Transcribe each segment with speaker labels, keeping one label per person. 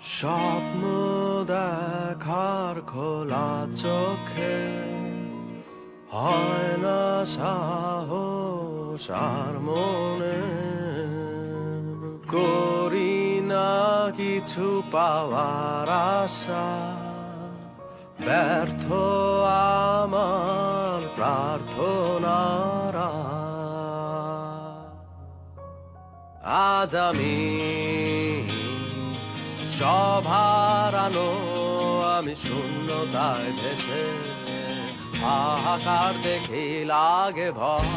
Speaker 1: স্বপ্ন দেখার খোলা চোখে হয় না সাহস আর মনে। করি না কিছু পাওয়ার আশা। ব্যর্থ আমার প্রার্থনারা আজ আমি সভারানো আমি শূন্যতায় ভেসে হাহাকার দেখি লাগে ভয়।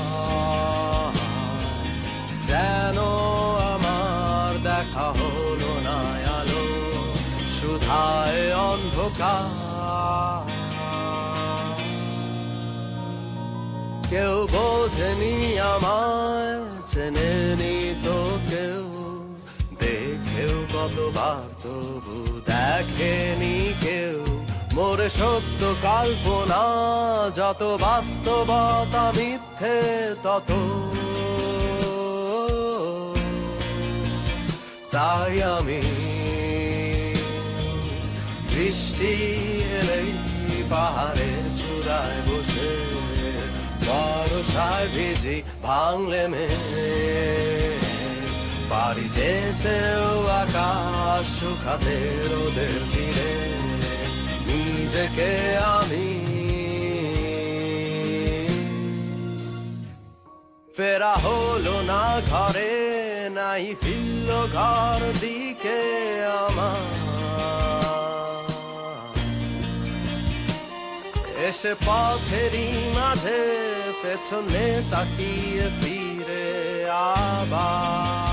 Speaker 1: যেন আমার দেখা হলো না আলো, সুধায় অন্ধকার। কেউ বোঝেনি আমায়, চেনেনি কতবার তবু দেখেনি কেউ। মোরে সত্য কল্পনা, যত বাস্তবতা মিথ্যে, তত। তাই আমি বৃষ্টি এলেই পাহাড়ের চূড়ায় বসে বরসায় ভিজি ভাঙলে মে বাড়ি যেতেও আকাশ শুকাতে রোদের তীরে নিজেকে আমি। ফেরা হলো না ঘরে, নাই ফিরল ঘর দিকে আমার। এসে পথেরই মাঝে পেছনে তাকিয়ে ফিরে আবার।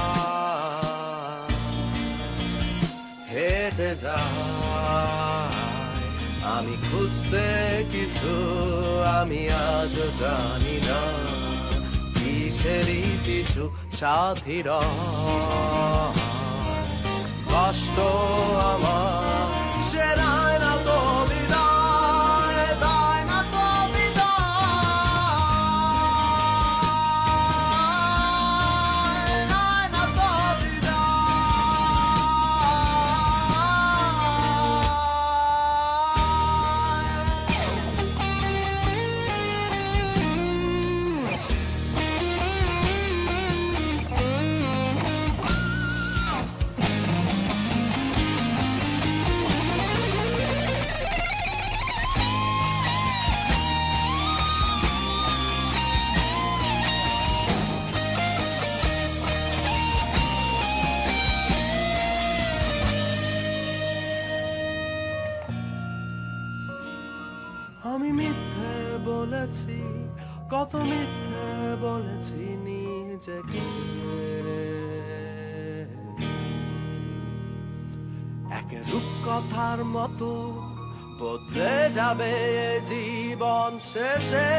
Speaker 1: যায়। আমি খুঁজতে কিছু আমি আজ জানি না। কিসেরই কিছু সাথীর কষ্ট আমার আমি মিথ্যে বলেছি কত মিথ্যে বলেছি নিজেকে। এক রূপকথার মতো বদলে যাবে জীবন শেষে।